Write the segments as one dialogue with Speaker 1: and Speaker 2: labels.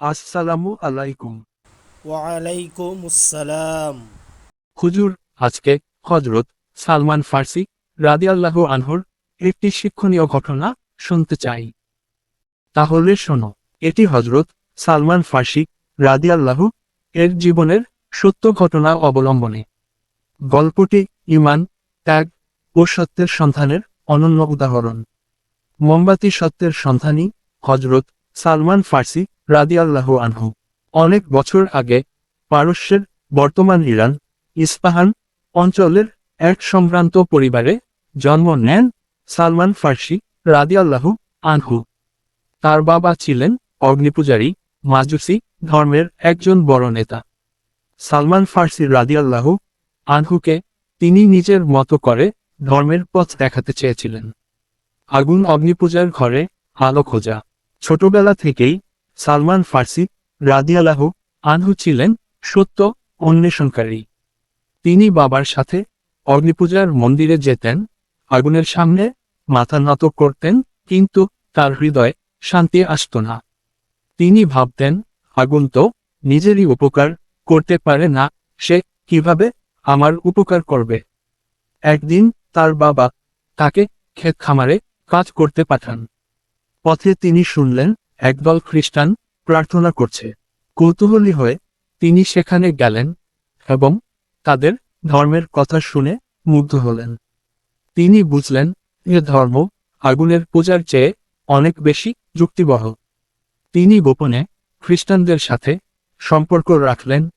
Speaker 1: আসসালামু আলাইকুম।
Speaker 2: ওয়ালাইকুম আসসালাম
Speaker 1: হুজুর আজকে হজরত সালমান ফার্সি রাদিয়াল্লাহু আনহুর একটি শিক্ষণীয় ঘটনা শুনতে চাই। তাহলে শোনো এটি হজরত সালমান ফার্সি রাদিয়াল্লাহু এর জীবনের সত্য ঘটনা অবলম্বনে। গল্পটি ইমান ত্যাগ ও সত্যের সন্ধানের অনন্য উদাহরণ। মোমবাতি সত্যের সন্ধানী হজরত সালমান ফার্সি রাদিয়াল্লাহু আনহু। অনেক বছর আগে, পারস্যের বর্তমান ইরান, ইস্পাহান অঞ্চলের এক সম্ভ্রান্ত পরিবারে জন্ম নেন সালমান ফার্সি রাদিয়াল্লাহু আনহু। তার বাবা ছিলেন অগ্নিপূজারী, মাজুসি ধর্মের একজন বড় নেতা। সালমান ফার্সি রাদিয়াল্লাহু আনহুকে তিনি নিজের মতো করে ধর্মের পথ দেখাতে চেয়েছিলেন। আগুন অগ্নিপূজার ঘরে আলো খোঁজা। ছোটবেলা থেকেই সালমান ফার্সি, রাদিয়াল্লাহু আনহু ছিলেন সত্য অন্বেষণকারী। তিনি বাবার সাথে অগ্নিপূজার মন্দিরে যেতেন, আগুনের সামনে মাথা নত করতেন, কিন্তু তার হৃদয়ে শান্তি আসত না। তিনি ভাবতেন, আগুন তো নিজেরই উপকার করতে পারে না, সে কীভাবে আমার উপকার করবে? একদিন তার বাবা তাকে ক্ষেত খামারে কাজ করতে পাঠান। পথে তিনি শুনলেন একদল খ্রিস্টান প্রার্থনা করছে। কৌতূহলী হয়ে তিনি সেখানে গেলেন এবং তাদের ধর্মের কথা শুনে মুগ্ধ হলেন। তিনি বুঝলেন, এ ধর্ম আগুনের পূজার চেয়ে অনেক বেশি যুক্তিবহ। তিনি গোপনে খ্রিস্টানদের সাথে সম্পর্ক রাখলেন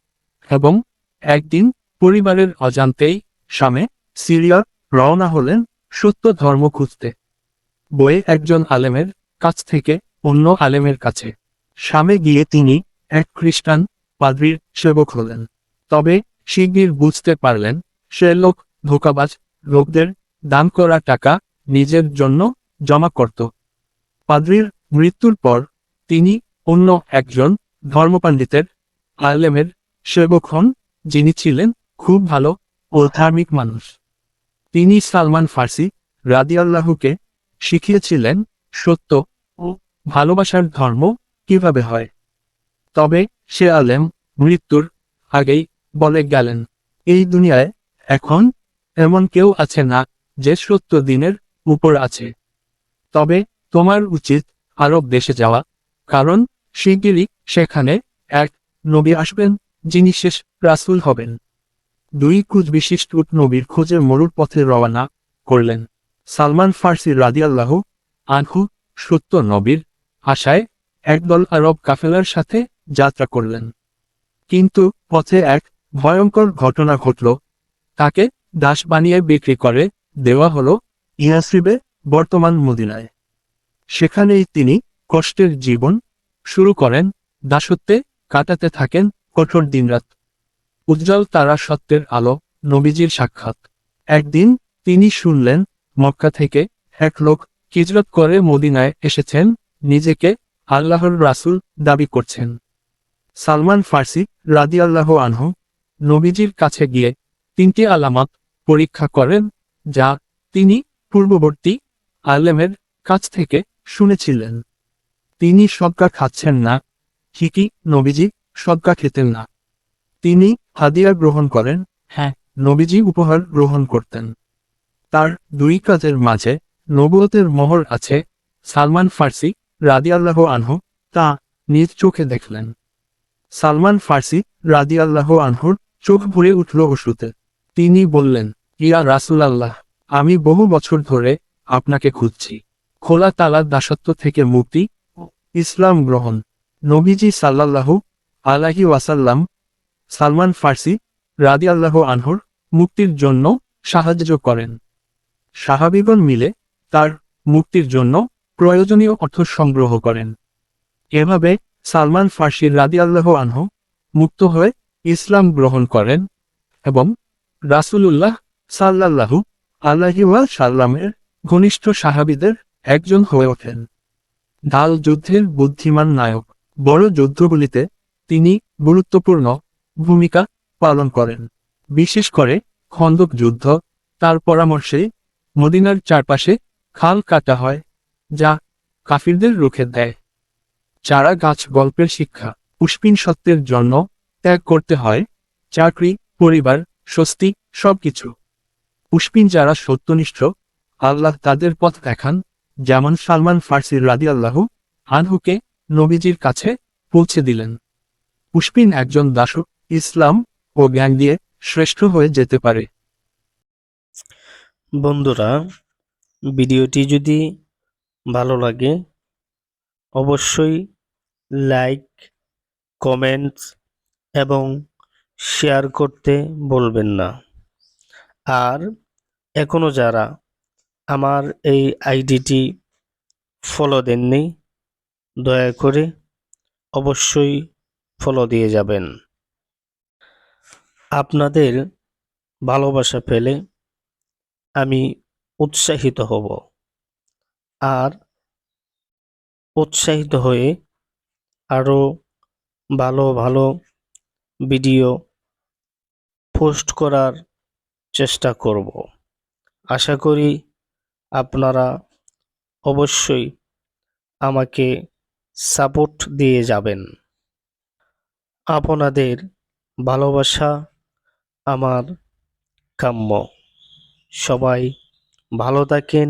Speaker 1: এবং একদিন পরিবারের অজান্তেই স্বামে সিরিয়ার রওনা হলেন সত্য ধর্ম খুঁজতে। বয়ে একজন আলেমের কাছ থেকে অন্য আলেমের কাছে। স্বামে গিয়ে তিনি এক খ্রিস্টান পাদ্রির সেবক হলেন। তবে শিগগির বুঝতে পারলেন, সে লোক ধোকাবাজ, লোকদের দান করা টাকা নিজের জন্য জমা করত। পাদ্রির মৃত্যুর পর তিনি অন্য একজন ধর্মপণ্ডিতের আলেমের সেবক হন, যিনি ছিলেন খুব ভালো ও ধার্মিক মানুষ। তিনি সালমান ফার্সি রাদিয়াল্লাহুকে শিখিয়েছিলেন সত্য ও ভালোবাসার ধর্ম কীভাবে হয়? তবে সে আলেম মৃত্যুর আগেই বলে গেলেন, এই দুনিয়ায় এখন এমন কেউ আছে না যে সত্য দিনের উপর আছে। তবে তোমার উচিত আরব দেশে যাওয়া, কারণ শিগগিরই সেখানে এক নবী আসবেন, যিনি শেষ রাসূল হবেন। দুই কুচ বিশিষ্ট নবীর খোঁজে মরুর পথে রওনা করলেন। সালমান ফার্সি রাদিয়াল্লাহু আনহু সত্য নবীর আশায় একদল আরব কাফেলার সাথে যাত্রা করলেন। কিন্তু পথে এক ভয়ঙ্কর ঘটনা ঘটল। তাকে দাস বানিয়ে বিক্রি করে দেওয়া হল ইয়াসরিবে বর্তমান মদিনায়। সেখানেই তিনি কষ্টের জীবন শুরু করেন, দাসত্বে কাটাতে থাকেন কঠোর দিনরাত। উজ্জ্বল তারা সত্যের আলো, নবীজির সাক্ষাৎ। একদিন তিনি শুনলেন, মক্কা থেকে এক লোক হিজরত করে মদিনায় এসেছেন। নিজেকে আল্লাহর রাসুল দাবি করছেন। সালমান ফার্সি রাদি আল্লাহ আনহ নবীজির কাছে গিয়ে তিনটি আলামত পরীক্ষা করেন, যা তিনি পূর্ববর্তী আলেমের কাছ থেকে শুনেছিলেন। তিনি সদকা খাচ্ছেন না, ঠিকই নবীজি সদকা খেতেন না। তিনি হাদিয়া গ্রহণ করেন হ্যাঁ নবীজি উপহার গ্রহণ করতেন। তার দুই কাজের মাঝে নবুয়তের মোহর আছে সালমান ফার্সি রাদিয়াল্লাহ আনহু তা নিজ চোখে দেখলেন। সালমান ফার্সি রাদিয়াল্লাহ আনহুর চোখ ভরে উঠল ওষুতে তিনি বললেন, ইয়া রাসুলাল্লাহ, আমি বহু বছর ধরে আপনাকে খুঁজছি। খোলা তালার দাসত্ব থেকে মুক্তি ইসলাম গ্রহণ। নবীজি সাল্লাল্লাহু আলাহি ওয়াসাল্লাম সালমান ফার্সি রাদিয়াল্লাহ আনহর মুক্তির জন্য সাহায্য করেন। সাহাবিগণ মিলে তার মুক্তির জন্য প্রয়োজনীয় অর্থ সংগ্রহ করেন। এভাবে সালমান ফার্সির রাদিয়াল্লাহ আনহু মুক্ত হয়ে ইসলাম গ্রহণ করেন এবং রাসূলুল্লাহ সাল্লাল্লাহু আল্লাহি সাল্লামের ঘনিষ্ঠ সাহাবিদের একজন হয়ে ওঠেন। ঢাল যুদ্ধের বুদ্ধিমান নায়ক, বড় যুদ্ধগুলিতে তিনি গুরুত্বপূর্ণ ভূমিকা পালন করেন। বিশেষ করে খন্দক যুদ্ধ, তার পরামর্শে মদিনার চারপাশে খাল কাটা হয়। যা কাফিরদের রুখে দেয়। চারা গাছ গল্পের শিক্ষা, পুষ্পিন সত্যের জন্য ত্যাগ করতে হয়, চাকরি, পরিবার, স্বস্তি, সবকিছু। পুষ্পিন যারা সত্যনিষ্ঠ, আল্লাহ তাদের পথ দেখান, যেমন সালমান ফার্সির রাদি আল্লাহ আনহুকে নবীজির কাছে পৌঁছে দিলেন। পুষ্পিন একজন দাসু, ইসলাম ও জ্ঞান দিয়ে শ্রেষ্ঠ হয়ে যেতে পারে।
Speaker 2: বন্ধুরা, ভিডিওটি যদি ভালো লাগে। অবশ্যই লাইক কমেন্টস এবং শেয়ার করতে বলবেন না। আর এখনও যারা আমার এই আইডিটি ফলো দেননি, দয়া করে অবশ্যই ফলো দিয়ে যাবেন। আপনাদের ভালোবাসা পেলে আমি উৎসাহিত হব। আর উৎসাহিত হয়ে আরও ভালো ভালো ভিডিও পোস্ট করার চেষ্টা করব। আশা করি আপনারা অবশ্যই আমাকে সাপোর্ট দিয়ে যাবেন। আপনাদের ভালোবাসা আমার কাম্য। সবাই ভালো থাকেন।